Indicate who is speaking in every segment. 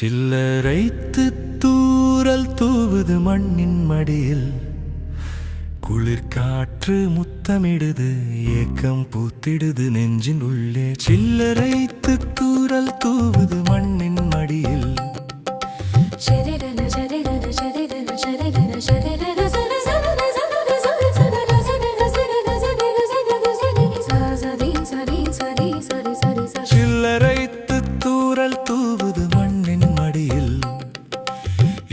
Speaker 1: சில்லரைத்து தூரல் தூவுது மண்ணின் மடியில். குளிர்காற்று முத்தமிடுது ஏக்கம் பூத்திடுது நெஞ்சின் உள்ளே. சில்லரைத்து தூரல் தூவுது மண்ணின் சில்லரைத்து தூரல் தூவுது மண்ணின் மடியில்.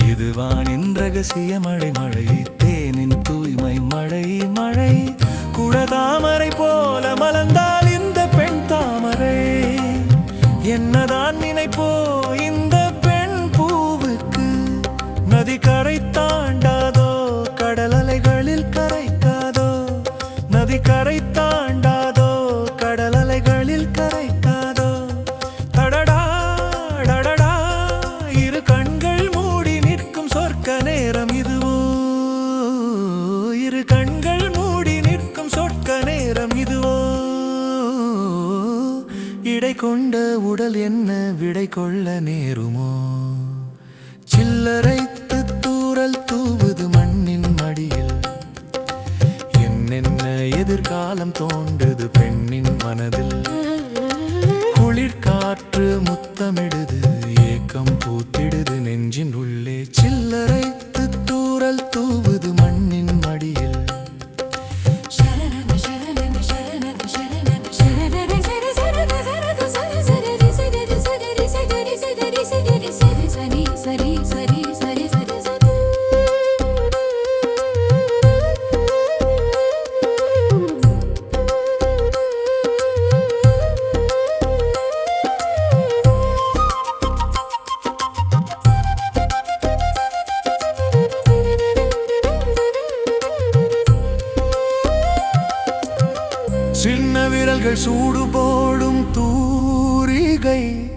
Speaker 1: இது வானின் ரகசிய மழை மழை தேனின் தூய்மை மழை மழை. குழதாமரை போல மலர்ந்தால் இந்த பெண் தாமரை. என்னதான் கொண்ட உடல் என்ன விடை கொள்ள நேருமோ? சில்லரைத்து தூரல் தூவுது மண்ணின் மடியில். என்னென்ன எதிர்காலம் தோன்றது பெண்ணின் மனதில்? குளிர்காற்று முத்தமிடுது ஏக்கம் பூத்திடுது நெஞ்சின் உள்ளே. சில்லரைத்து தூரல் தூவுது மண்ணின் சின்ன விரல்கள் சூடு போடும் தூரிகை.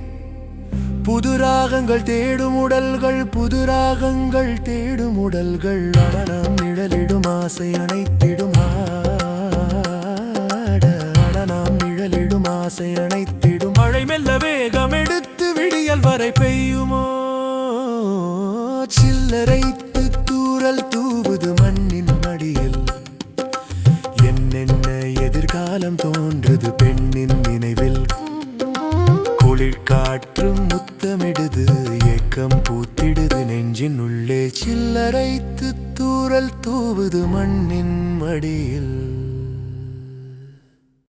Speaker 1: புது ராகங்கள் தேடும் உடல்கள் புது ராகங்கள் தேடும் உடல்கள். அடனம் நிழலிடும் ஆசை அணைத்திடும் அடனாம் நிழலிடும் ஆசை அணைத்திடும். மழை மெல்ல வேகம் எடுத்து விடியல் வரை பெய்யுமோ? சில்லரை காலம் தோன்றுது பெண்ணின் நினைவில். குளிர்காற்று முத்தமிடுது ஏக்கம் பூத்திடுது நெஞ்சின் உள்ளே சில்லறைத்து தூரல் தூவுது மண்ணின் மடியில்